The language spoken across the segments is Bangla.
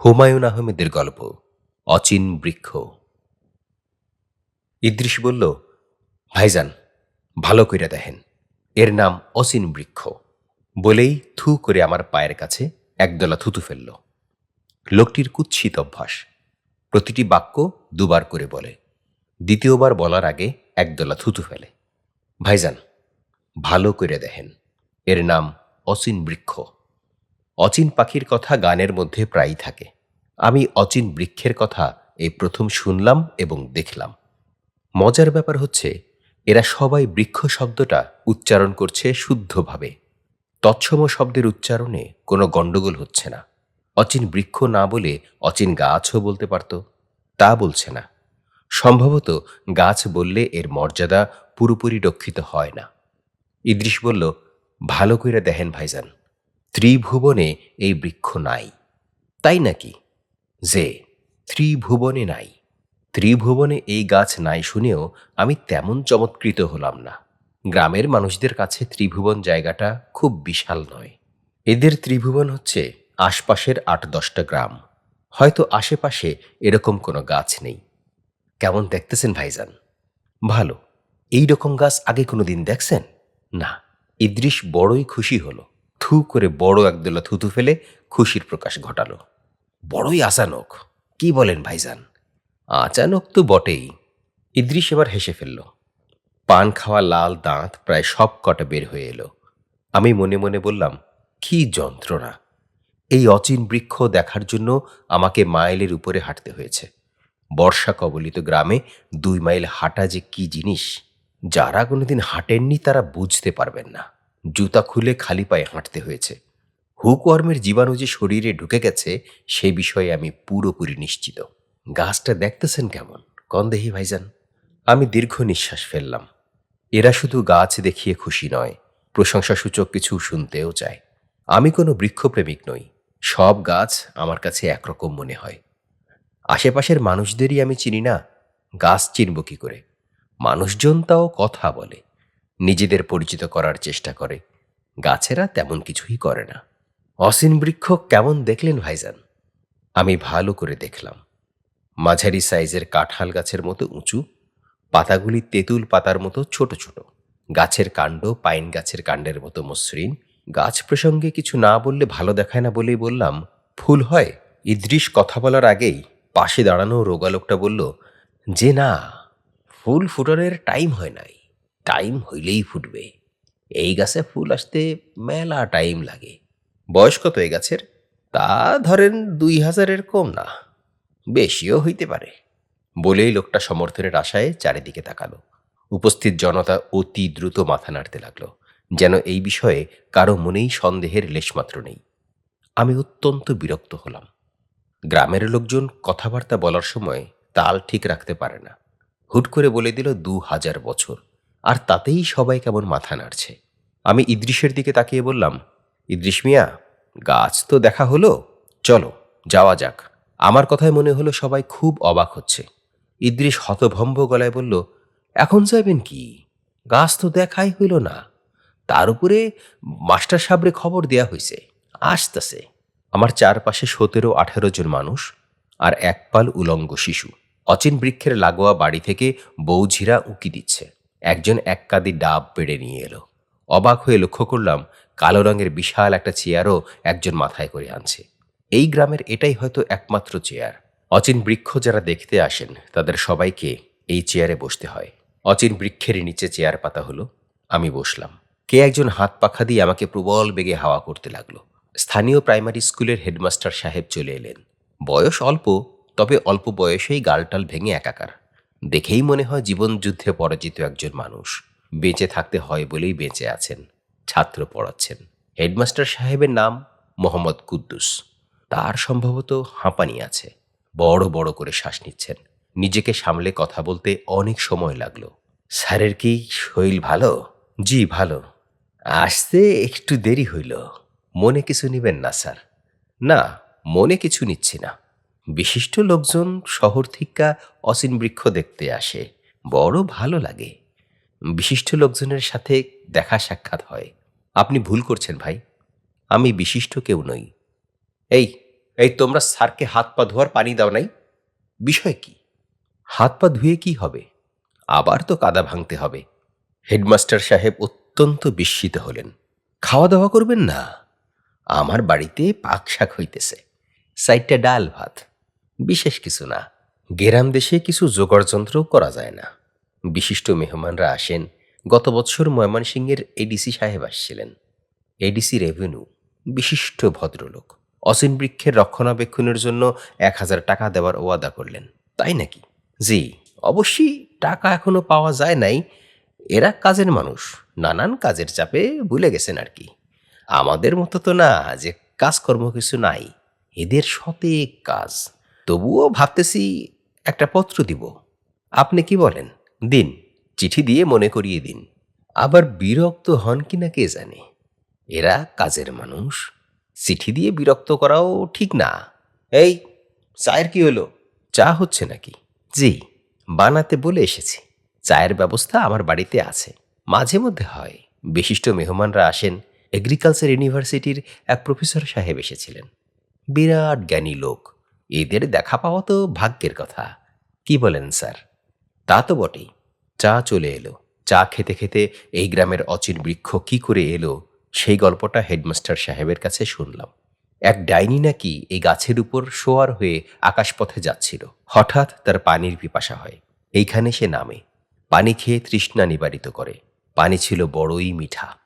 হুমায়ুন আহমেদের গল্প, অচিন বৃক্ষ। ইদ্রিস বলল, ভাইজান, ভালো কইরা দেখেন, এর নাম অচিন বৃক্ষ। বলেই থু করে আমার পায়ের কাছে একদলা থুতু ফেলল। লোকটির কুৎসিত অভ্যাস, প্রতিটি বাক্য দুবার করে বলে, দ্বিতীয়বার বলার আগে একদলা থুতু ফেলে। ভাইজান, ভালো করে দেখেন, এর নাম অচিন বৃক্ষ। অচিন পাখির কথা গানের মধ্যে প্রায়ই থাকে। আমি অচিন বৃক্ষের কথা এই প্রথম শুনলাম এবং দেখলাম। মজার ব্যাপার হচ্ছে, এরা সবাই বৃক্ষ শব্দটা উচ্চারণ করছে শুদ্ধভাবে। তৎসম শব্দের উচ্চারণে কোনো গণ্ডগোল হচ্ছে না। অচিন বৃক্ষ না বলে অচিন গাছও বলতে পারত, তা বলছে না। সম্ভবত গাছ বললে এর মর্যাদা পুরোপুরি রক্ষিত হয় না। ইদ্রিস বলল, ভালো করে দেখেন ভাইজান। ত্রিভুবনে এই বৃক্ষ নাই। তাই নাকি? যে, ত্রিভুবনে নাই। ত্রিভুবনে এই গাছ নাই শুনেও আমি তেমন চমৎকৃত হলাম না। গ্রামের মানুষদের কাছে ত্রিভুবন জায়গাটা খুব বিশাল নয়। এদের ত্রিভুবন হচ্ছে আশপাশের আট দশটা গ্রাম। হয়তো আশেপাশে এরকম কোনো গাছ নেই। কেমন দেখতেছেন ভাইজান? ভালো। এই রকম গাছ আগে কোনো দিন দেখছেন? না ইদ্রিস বড়ই খুশি হলো। থু করে বড় একদলা থুতু ফেলে খুশির প্রকাশ ঘটালো। বড়ই আচানক, কি বলেন ভাইজান? আচানক তো বটেই। ইদ্রিস এবার হেসে ফেলল। পান খাওয়া লাল দাঁত প্রায় সব কটা বের হয়ে এলো। আমি মনে মনে বললাম, কি যন্ত্রণা! এই অচিন বৃক্ষ দেখার জন্য আমাকে মাইলের উপরে হাঁটতে হয়েছে। বর্ষা কবলিত গ্রামে দুই মাইল হাঁটা যে কি জিনিস, যারা কোনোদিন হাঁটেননি তারা বুঝতে পারবেন না। জুতা খুলে খালি পায়ে হাঁটতে হয়েছে। হুকওয়ার্মের জীবাণু যে শরীরে ঢুকে গেছে, সে বিষয়ে আমি পুরোপুরি নিশ্চিত। গাছটা দেখতেছেন কেমন? কন্দেহি ভাইজান। আমি দীর্ঘ নিঃশ্বাস ফেললাম। এরা শুধু গাছ দেখিয়ে খুশি নয়, প্রশংসাসূচক কিছু শুনতেও চায়। আমি কোনো বৃক্ষপ্রেমিক নই। সব গাছ আমার কাছে একরকম মনে হয়। আশেপাশের মানুষদেরই আমি চিনি না। গাছ চিনব কি করে? মানুষজন তাও কথা বলে। নিজেদের পরিচিত করার চেষ্টা করে। গাছেরা তেমন কিছুই করে না। অসীন বৃক্ষ কেমন দেখলেন ভাইজান? আমি ভালো করে দেখলাম। মাঝারি সাইজের কাঁঠাল গাছের মতো উঁচু, পাতাগুলি তেঁতুল পাতার মতো ছোট ছোট। গাছের কাণ্ড পাইন গাছের কাণ্ডের মতো মসৃণ। গাছ প্রসঙ্গে কিছু না বললে ভালো দেখায় না বলেই বললাম, ফুল হয়? ইদ্রিস কথা বলার আগেই পাশে দাঁড়ানো রোগালোকটা বলল, যে না, ফুল ফুটানোর টাইম হয় নাই। টাইম হইলেই ফুটবে। এই গাছে ফুল আসতে মেলা টাইম লাগে। বয়স কত এই গাছের? তা ধরেন দুই হাজারের কম না। বেশিও হইতে পারে। বলেই লোকটা সমর্থনের আশায় চারিদিকে তাকালো। উপস্থিত জনতা অতি দ্রুত মাথা নাড়তে লাগল, যেন এই বিষয়ে কারও মনেই সন্দেহের লেশমাত্র নেই। আমি অত্যন্ত বিরক্ত হলাম। গ্রামের লোকজন কথাবার্তা বলার সময় তাল ঠিক রাখতে পারে না। হুট করে বলে দিল দু হাজার বছর। আর তাতেই সবাই কেমন মাথা নাড়ছে। আমি ইদ্রিসের দিকে তাকিয়ে বললাম, ইদ্রিস মিয়া, গাছ তো দেখা হলো, চলো, যাওয়া যাক। আমার কথায় মনে হলো সবাই খুব অবাক হচ্ছে। ইদ্রিস হতভম্ব গলায় বলল, এখন যাবেন কি? গাছ তো দেখাই হইল না। তার উপরে মাস্টার সাবরে খবর দেয়া হয়েছে আসতেছে। আমার চারপাশে সতেরো, আঠেরো জন মানুষ আর একপাল উলঙ্গ শিশু। অচিন বৃক্ষের লাগোয়া বাড়ি থেকে বৌঝিরা উকি দিচ্ছে। একজন এক কাদি ডাব পেড়ে নিয়ে এলো। অবাক হয়ে লক্ষ্য করলাম, কালো রঙের বিশাল একটা চেয়ারও একজন মাথায় করে আনছে। এই গ্রামের এটাই হয়তো একমাত্র চেয়ার। অচিন বৃক্ষ যারা দেখতে আসেন, তাদের সবাইকে এই চেয়ারে বসতে হয়। অচিন বৃক্ষের নিচে চেয়ার পাতা হলো। আমি বসলাম। কে একজন হাত পাখা দিয়ে আমাকে প্রবল বেগে হাওয়া করতে লাগল। স্থানীয় প্রাইমারি স্কুলের হেডমাস্টার সাহেব চলে এলেন। বয়স অল্প, তবে অল্প বয়সেই গালটাল ভেঙে একাকার। দেখেই মনে হয় জীবন যুদ্ধে পরাজিত একজন মানুষ। বেঁচে থাকতে হয় বলেই বেঁচে আছেন, ছাত্র পড়াচ্ছেন। হেডমাস্টার সাহেবের নাম মোহাম্মদ কুদ্দুস। তার সম্ভবত হাঁপানি আছে। বড় বড় করে শ্বাস নিচ্ছেন। নিজেকে সামলে কথা বলতে অনেক সময় লাগল। স্যারের কি শৈল ভালো? জি, ভালো। আসতে একটু দেরি হইল। মনে কিছু নিবেন না, স্যার। না, মনে কিছু নিচ্ছি না। বিশিষ্ট লোকজন শহর থেকে অসীন বৃক্ষ দেখতে আসে। বড় ভালো লাগে। বিশিষ্ট লোকজনের সাথে দেখা সাক্ষাৎ হয়। আপনি ভুল করছেন ভাই। আমি বিশিষ্ট কেউ নই। এই এই তোমরা স্যারকে হাত পা ধোয়ার পানি দাও নাই? বিষয় কি? হাত পা ধুয়ে কি হবে? আবার তো কাদা ভাঙতে হবে। হেডমাস্টার সাহেব অত্যন্ত বিস্মিত হলেন। খাওয়া দাওয়া করবেন না? আমার বাড়িতে পাক শাক হইতেছে। সাইডটা ডাল ভাত। বিশেষ কিছু না। গেরাম দেশে কিছু যোগাড়যন্ত্রও করা যায় না। বিশিষ্ট মেহমানরা আসেন। গত বছর ময়মনসিংহের এডিসি সাহেব আসছিলেন। এডিসি রেভিনিউ বিশিষ্ট ভদ্রলোক। অসীন বৃক্ষের রক্ষণাবেক্ষণের জন্য এক হাজার টাকা দেওয়ার ওয়াদা করলেন। তাই নাকি? জি, অবশ্যই টাকা এখনও পাওয়া যায় নাই। এরা কাজের মানুষ। নানান কাজের চাপে ভুলে গেছেন আর কি। আমাদের মতো তো না, যে কাজকর্ম কিছু নাই। এদের শতেক কাজ। তবুও ভাবতেছি একটা পত্র দিব। আপনি কি বলেন? দিন, চিঠি দিয়ে মনে করিয়ে দিন। আবার বিরক্ত হন কি না কে জানে? এরা কাজের মানুষ। চিঠি দিয়ে বিরক্ত করাও ঠিক না। এই, চায়ের কি হলো? চা হচ্ছে নাকি? জি, বানাতে বলে এসেছি। চায়ের ব্যবস্থা আমার বাড়িতে আছে। মাঝে মধ্যে হয়। বিশিষ্ট মেহমানরা আসেন। এগ্রিকালচার ইউনিভার্সিটির এক প্রফেসর সাহেব এসেছিলেন। বিরাট জ্ঞানী লোক। এদের দেখা পাওয়া তো ভাগ্যের কথা। কি বলেন, স্যার? তা তো বটেই। চা চলে এলো। চা খেতে খেতে এই গ্রামের অচির বৃক্ষ কি করে এলো, সেই গল্পটা হেডমাস্টার সাহেবের কাছে শুনলাম। এক ডাইনি নাকি এই গাছের উপর শোয়ার হয়ে আকাশপথে যাচ্ছিল। হঠাৎ তার পানির পিপাসা হয়। এইখানে সে নামে। পানি খেয়ে তৃষ্ণা নিবারিত করে। পানি ছিল বড়ই মিঠা।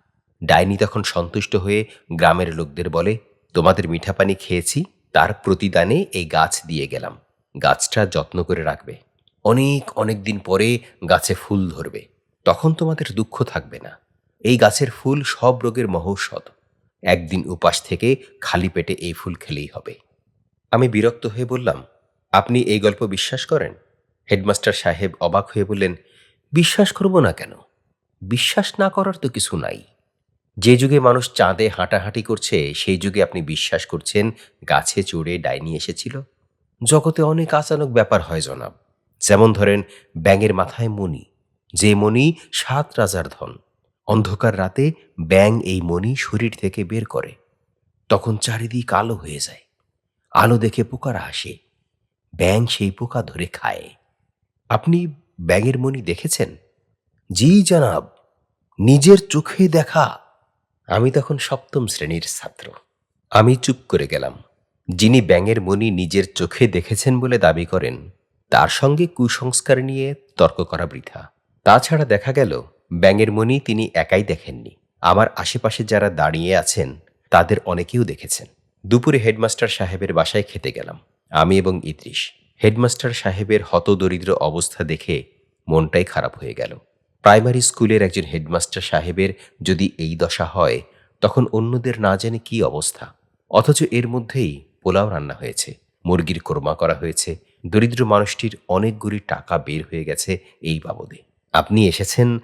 ডাইনি তখন সন্তুষ্ট হয়ে গ্রামের লোকদের বলে, তোমাদের মিঠা পানি খেয়েছি? তার প্রতিদানে এই গাছ দিয়ে গেলাম। গাছটা যত্ন করে রাখবে। অনেক অনেক দিন পরে গাছে ফুল ধরবে। তখন তোমাদের দুঃখ থাকবে না। এই গাছের ফুল সব রোগের মহৌষধ। একদিন উপাস থেকে খালি পেটে এই ফুল খেলেই হবে। আমি বিরক্ত হয়ে বললাম, আপনি এই গল্প বিশ্বাস করেন? হেডমাস্টার সাহেব অবাক হয়ে বললেন, বিশ্বাস করব না কেন? বিশ্বাস না করার তো কিছু নাই। যে যুগে মানুষ চাঁদে হাঁটাহাঁটি করছে, সেই যুগে আপনি বিশ্বাস করছেন গাছে চড়ে ডাইনি এসেছিল? জগতে অনেক আচানক ব্যাপার হয়, জনাব। যেমন ধরেন, ব্যাঙের মাথায় মণি। যে মণি সাত রাজার ধন। অন্ধকার রাতে ব্যাং এই মণি শরীর থেকে বের করে। তখন চারিদিক আলো হয়ে যায়। আলো দেখে পোকারা হাসে ব্যাং সেই পোকা ধরে খায়। আপনি ব্যাঙের মণি দেখেছেন? জি, জানাব। নিজের চোখে দেখা আমি তখন সপ্তম শ্রেণির ছাত্র। আমি চুপ করে গেলাম। যিনি ব্যাঙের মণি নিজের চোখে দেখেছেন বলে দাবি করেন, তার সঙ্গে কুসংস্কার নিয়ে তর্ক করা বৃথা। তাছাড়া দেখা গেল, ব্যাঙের মণি তিনি একাই দেখেননি। আমার আশেপাশে যারা দাঁড়িয়ে আছেন, তাদের অনেকেও দেখেছেন। দুপুরে হেডমাস্টার সাহেবের বাসায় খেতে গেলাম, আমি এবং ইদ্রিস হেডমাস্টার সাহেবের হতদরিদ্র অবস্থা দেখে মনটাই খারাপ হয়ে গেল। প্রাইমারি স্কুলের একজন হেডমাস্টার সাহেবের যদি এই দশা হয়, তখন অন্যদের না জানে কি অবস্থা। অথচ এর মধ্যেই পোলাও রান্না হয়েছে, মুরগির কোরমা করা হয়েছে, দরিদ্র মানুষটির অনেকগুলি টাকা বের হয়ে গেছে এই বাবদে। আপনি এসেছেন,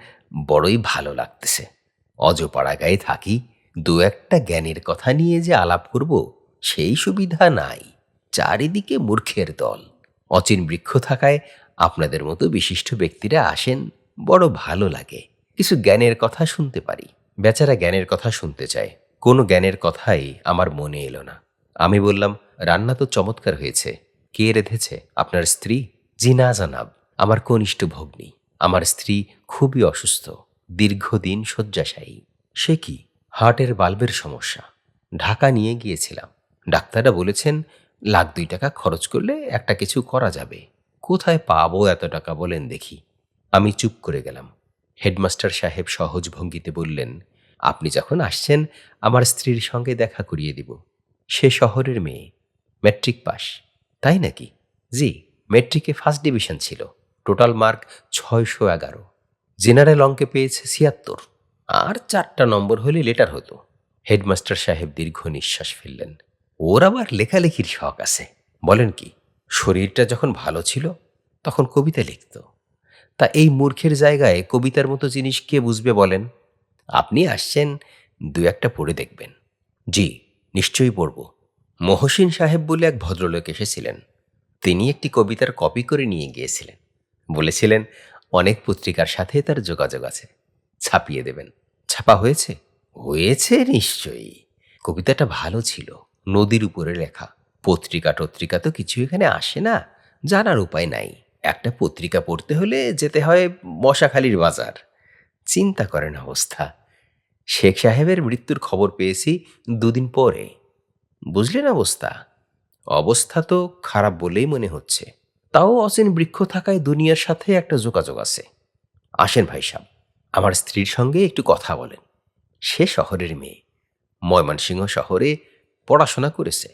বড়ই ভালো লাগতেছে। অজপাড়া গায়ে থাকি, দু একটা জ্ঞানের কথা নিয়ে যে আলাপ করব, সেই সুবিধা নাই। চারিদিকে মূর্খের দল। অচিন বৃক্ষ থাকায় আপনাদের মতো বিশিষ্ট ব্যক্তিরা আসেন বড় ভালো লাগে। কিছু জ্ঞানের কথা শুনতে পারি। বেচারা জ্ঞানের কথা শুনতে চায়। কোনো জ্ঞানের কথাই আমার মনে এলো না। আমি বললাম, রান্না তো চমৎকার হয়েছে। কে রেধেছে? আপনার স্ত্রী? জি না জানাব। আমার কনিষ্ঠ ভগ্নী। আমার স্ত্রী খুবই অসুস্থ। দীর্ঘদিন শয্যাশায়ী। সে কি? হার্টের বাল্বের সমস্যা। ঢাকা নিয়ে গিয়েছিলাম। ডাক্তাররা বলেছেন, লাখ দুই টাকা খরচ করলে একটা কিছু করা যাবে। কোথায় পাবো এত টাকা বলেন দেখি। আমি চুপ করে গেলাম। হেডমাস্টার সাহেব সহজ ভঙ্গিতে বললেন, আপনি যখন আসছেন, আমার স্ত্রীর সঙ্গে দেখা করিয়ে দিব। সে শহরের মেয়ে। Matric pass. তাই নাকি? জি মেট্রিকে ফার্স্ট ডিভিশন ছিল। টোটাল মার্ক ছয়শো এগারো। জেনারেল অঙ্কে পেয়েছে ছিয়াত্তর। আর চারটা নম্বর হলে লেটার হতো। হেডমাস্টার সাহেব দীর্ঘ নিঃশ্বাস ফেললেন। ওর আবার লেখালেখির শখ আছে। বলেন কি, শরীরটা যখন ভালো ছিল, তখন কবিতা লিখত। তা এই মূর্খের জায়গায় কবিতার মতো জিনিস কে বুঝবে বলেন? আপনি আসছেন, দু একটা পড়ে দেখবেন। জি, নিশ্চয়ই পড়ব। মহসিন সাহেব বলে এক ভদ্রলোক এসেছিলেন। তিনি একটি কবিতার কপি করে নিয়ে গিয়েছিলেন। বলেছিলেন, অনেক পত্রিকার সাথে তার যোগাযোগ আছে। ছাপিয়ে দেবেন। ছাপা হয়েছে? হয়েছে নিশ্চয়ই। কবিতাটা ভালো ছিল, নদীর উপরে লেখা। পত্রিকা টত্রিকা তো কিছু এখানে আসে না, জানার উপায় নাই। একটা পত্রিকা পড়তে হলে যেতে হয় মশাখালীর বাজার। চিন্তা করেন অবস্থা। শেখ সাহেবের মৃত্যুর খবর পেয়েছি দুদিন পরে। বুঝলেন অবস্থা? অবস্থা তো খারাপ বলেই মনে হচ্ছে। তাও অচেন বৃক্ষ থাকায় দুনিয়ার সাথে একটা যোগাযোগ আছে। আসেন ভাই সাহেব, আমার স্ত্রীর সঙ্গে একটু কথা বলেন। সে শহরের মেয়ে। ময়মনসিংহ শহরে পড়াশোনা করেছে।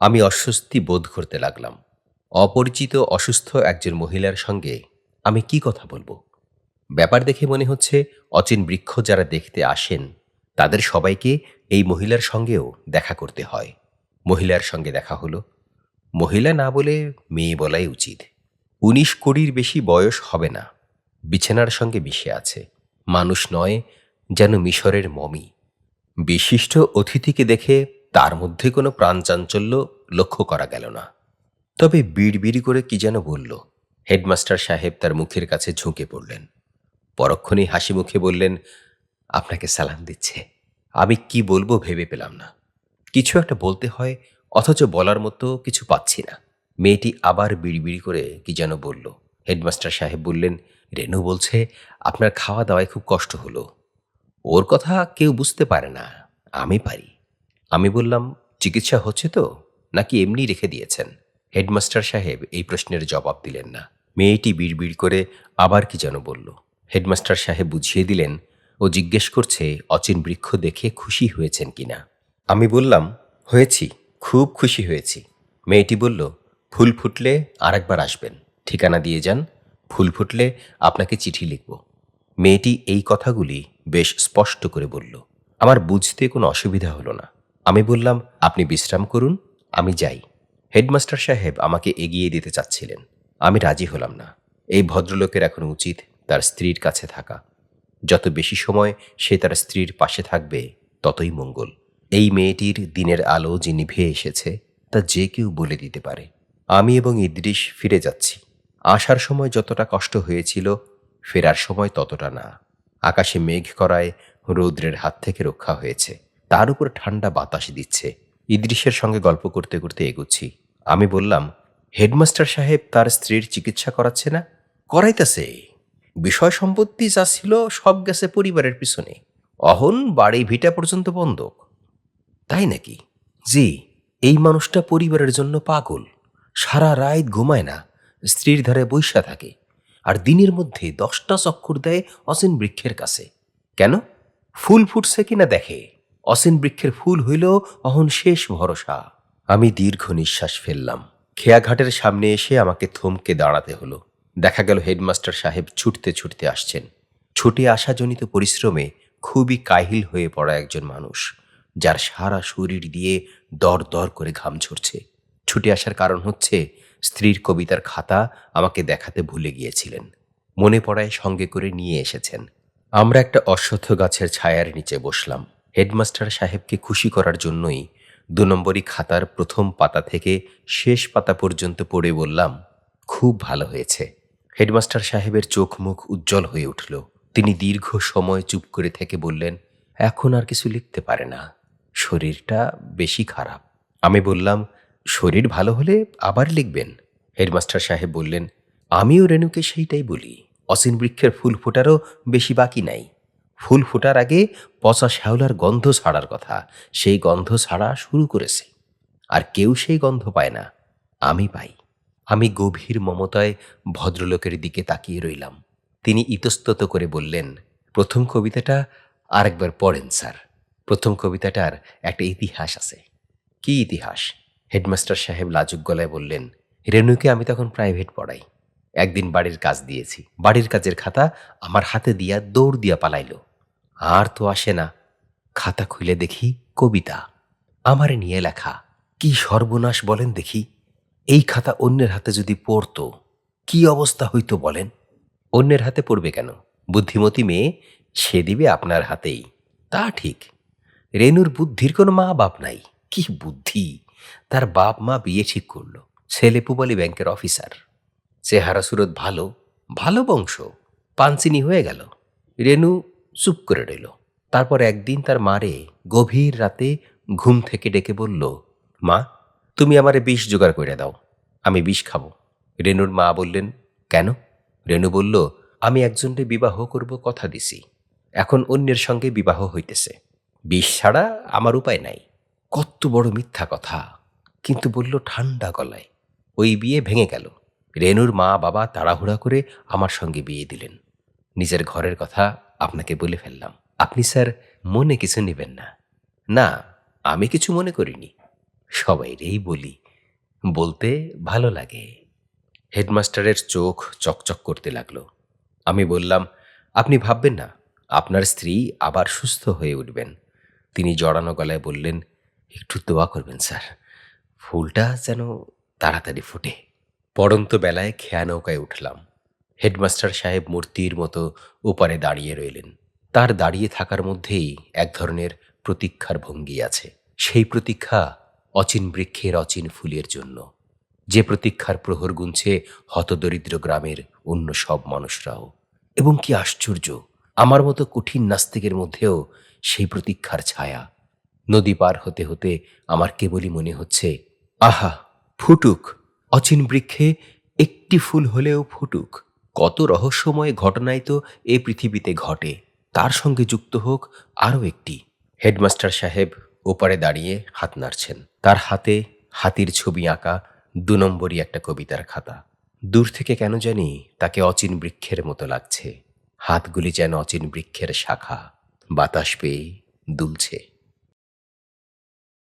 আমি অস্বস্তি বোধ করতে লাগলাম। অপরিচিত অসুস্থ একজন মহিলার সঙ্গে আমি কি কথা বলব? ব্যাপার দেখে মনে হচ্ছে অচিন বৃক্ষ যারা দেখতে আসেন, তাদের সবাইকে এই মহিলার সঙ্গেও দেখা করতে হয়। মহিলার সঙ্গে দেখা হলো। মহিলা না বলে মেয়ে বলাই উচিত। উনিশ কোটির বেশি বয়স হবে না। বিছানার সঙ্গে মিশে আছে। মানুষ নয় যেন মিশরের মমি। বিশিষ্ট অতিথিকে দেখে তার মধ্যে কোনো প্রাণচাঞ্চল্য লক্ষ্য করা গেল না। তবে বিড়বিড়ি করে কি যেন বলল। হেডমাস্টার সাহেব তার মুখের কাছে ঝুঁকে পড়লেন। পরক্ষণেই হাসি মুখে বললেন, আপনাকে সালাম দিচ্ছে। আমি কি বলব ভেবে পেলাম না। কিছু একটা বলতে হয়, অথচ বলার মতো কিছু পাচ্ছি না। মেয়েটি আবার বিড়বিড়ি করে কি যেন বলল। হেডমাস্টার সাহেব বললেন, রেনু বলছে, আপনার খাওয়া দাওয়ায় খুব কষ্ট হলো। ওর কথা কেউ বুঝতে পারে না। আমি পারি। আমি বললাম, চিকিৎসা হচ্ছে তো? নাকি এমনি রেখে দিয়েছেন? হেডমাস্টার সাহেব এই প্রশ্নের জবাব দিলেন না। মেয়েটি বিড়বিড় করে আবার কি যেন বলল। হেডমাস্টার সাহেব বুঝিয়ে দিলেন ও জিজ্ঞেস করছে, অচিন বৃক্ষ দেখে খুশি হয়েছেন কিনা। আমি বললাম, হয়েছি, খুব খুশি হয়েছি। মেয়েটি বলল, ফুল ফুটলে আরেকবার আসবেন। ঠিকানা দিয়ে যান, ফুল ফুটলে আপনাকে চিঠি লিখব। মেয়েটি এই কথাগুলি বেশ স্পষ্ট করে বলল, আমার বুঝতে কোনো অসুবিধা হলো না। আমি বললাম, আপনি বিশ্রাম করুন, আমি যাই। হেডমাস্টার সাহেব আমাকে এগিয়ে দিতে চাচ্ছিলেন। আমি রাজি হলাম না। এই ভদ্রলোকের এখন উচিত তার স্ত্রীর কাছে থাকা। যত বেশি সময় সে তার স্ত্রীর পাশে থাকবে, ততই মঙ্গল। এই মেয়েটির দিনের আলো যে নিভে এসেছে, তা যে কেউ বলে দিতে পারে। আমি এবং ইদ্রিস ফিরে যাচ্ছি। আসার সময় যতটা কষ্ট হয়েছিল, ফেরার সময় ততটা না। আকাশে মেঘ করায় রৌদ্রের হাত থেকে রক্ষা হয়েছে। তার উপর ঠান্ডা বাতাস দিচ্ছে। ইদ্রিসের সঙ্গে গল্প করতে করতে এগুচ্ছি। আমি বললাম, হেডমাস্টার সাহেব তার স্ত্রীর চিকিৎসা করাচ্ছে না? করাইতেছে। বিষয় সম্পত্তি যা ছিল সব গেছে পরিবারের পিছনে। অহন বাড়ি ভিটা পর্যন্ত বন্ধক। তাই নাকি? জি, এই মানুষটা পরিবারের জন্য পাগল। সারা রাত ঘুমায় না, স্ত্রীর ধারে বৈশা থাকে, আর দিনের মধ্যে দশটা চক্কর দেয় অসীন বৃক্ষের কাছে। কেন? ফুল ফুটছে কিনা দেখে। অসীন বৃক্ষের ফুল হইল অহন শেষ ভরসা। আমি দীর্ঘ নিঃশ্বাস ফেললাম। খেয়াঘাটের সামনে এসে আমাকে থমকে দাঁড়াতে হলো। দেখা গেল হেডমাস্টার সাহেব ছুটতে ছুটতে আসছেন। ছুটে আসাজনিত পরিশ্রমে খুবই কাহিল হয়ে পড়া একজন মানুষ, যার সারা শরীর দিয়ে দর দর করে ঘাম ঝরছে। ছুটে আসার কারণ হচ্ছে, স্ত্রীর কবিতার খাতা আমাকে দেখাতে ভুলে গিয়েছিলেন। মনে পড়ায় সঙ্গে করে নিয়ে এসেছেন। আমরা একটা অশ্বত্থ গাছের ছায়ার নিচে বসলাম। হেডমাস্টার সাহেবকে খুশি করার জন্যই দু নম্বরই খাতার প্রথম পাতা থেকে শেষ পাতা পর্যন্ত পড়ে বললাম, খুব ভালো হয়েছে। হেডমাস্টার সাহেবের চোখ মুখ উজ্জ্বল হয়ে উঠল। তিনি দীর্ঘ সময় চুপ করে থেকে বললেন, এখন আর কিছু লিখতে পারে না। শরীরটা বেশি খারাপ। আমি বললাম, শরীর ভালো হলে আবার লিখবেন? হেডমাস্টার সাহেব বললেন, আমিও রেণুকে সেইটাই বলি। অসীন বৃক্ষের ফুল ফোটারও বেশি বাকি নাই। ফুল ফোটার আগে পচা শ্যাওলার গন্ধ ছাড়ার কথা। সেই গন্ধ ছাড়া শুরু করেছে। আর কেউ সেই গন্ধ পায় না। আমি পাই। আমি গভীর মমতায় ভদ্রলোকের দিকে তাকিয়ে রইলাম। তিনি ইতস্তত করে বললেন, প্রথম কবিতাটা আরেকবার পড়েন, স্যার। প্রথম কবিতাটার একটা ইতিহাস আছে। কি ইতিহাস? হেডমাস্টার সাহেব লাজুক গলায় বললেন রেণুকে আমি তখন প্রাইভেট পড়াই। একদিন বাড়ির কাজ দিয়েছি। বাড়ির কাজের খাতা আমার হাতে দিয়া দৌড় দিয়া পালাইল। আর তো আসে না। খাতা খুলে দেখি কবিতা। আমারে নিয়ে লেখা, কি সর্বনাশ বলেন দেখি। এই খাতা অন্যের হাতে যদি পড়তো, কি অবস্থা হইতো বলেন? অন্যের হাতে পড়বে কেন? বুদ্ধিমতী মেয়ে, সে দিবে আপনার হাতেই। তা ঠিক। রেনুর বুদ্ধির কোনো মা বাপ নাই। কি বুদ্ধি! তার বাপ মা বিয়ে ঠিক করল। ছেলে পুবালি ব্যাংকের অফিসার। চেহারা সুরত ভালো ভালো বংশ। পানচিনি হয়ে গেল। রেনু চুপ করে রইল। তারপর একদিন তার মারে গভীর রাতে ঘুম থেকে ডেকে বলল, মা, তুমি আমারে বিষ জোগাড় করে দাও, আমি বিষ খাব। রেনুর মা বললেন, কেন? রেনু বলল, আমি একজনকে বিবাহ করব কথা দিছি। এখন অন্যের সঙ্গে বিবাহ হইতেছে। বিষ ছাড়া আমার উপায় নাই। কত বড় মিথ্যা কথা। কিন্তু বলল ঠান্ডা গলায়। ওই বিয়ে ভেঙে গেল। রেনুর মা বাবা তাড়াহুড়া করে আমার সঙ্গে বিয়ে দিলেন। নিজের ঘরের কথা আপনাকে বলে ফেললাম। আপনি স্যার, মনে কিছু নেবেন না। না, আমি কিছু মনে করিনি। সবাই সবাইরেই বলি, বলতে ভালো লাগে। হেডমাস্টারের চোখ চকচক করতে লাগল। আমি বললাম, আপনি ভাববেন না, আপনার স্ত্রী আবার সুস্থ হয়ে উঠবেন। তিনি জড়ানো গলায় বললেন, একটু দোয়া করবেন স্যার। ফুলটা যেন তাড়াতাড়ি ফোটে। পড়ন্ত বেলায় খেয়া নৌকায় উঠলাম। হেডমাস্টার সাহেব মূর্তির মতো ওপারে দাঁড়িয়ে রইলেন। তার দাঁড়িয়ে থাকার মধ্যেই এক ধরনের প্রতীক্ষার ভঙ্গি আছে। সেই প্রতীক্ষা অচিন বৃক্ষের অচিন ফুলের জন্য। যে প্রতীক্ষার প্রহর গুনছে হতদরিদ্র গ্রামের অন্য সব মানুষরাও। এবং কি আশ্চর্য, আমার মতো কঠিন নাস্তিকের মধ্যেও সেই প্রতীক্ষার ছায়া। নদী পার হতে হতে আমার কেবলই মনে হচ্ছে, আহা, ফুটুক! অচিন বৃক্ষে একটি ফুল হলেও ফুটুক। কত রহস্যময় ঘটনাই তো এ পৃথিবীতে ঘটে। তার সঙ্গে যুক্ত হোক আরও একটি। হেডমাস্টার সাহেব ওপারে দাঁড়িয়ে হাত নাড়ছেন। তার হাতে হাতির ছবি আঁকা দু নম্বরই একটা কবিতার খাতা। দূর থেকে কেন জানি তাকে অচিন বৃক্ষের মতো লাগছে। হাতগুলি যেন অচিন বৃক্ষের শাখা। বাতাস পেয়ে দুলছে।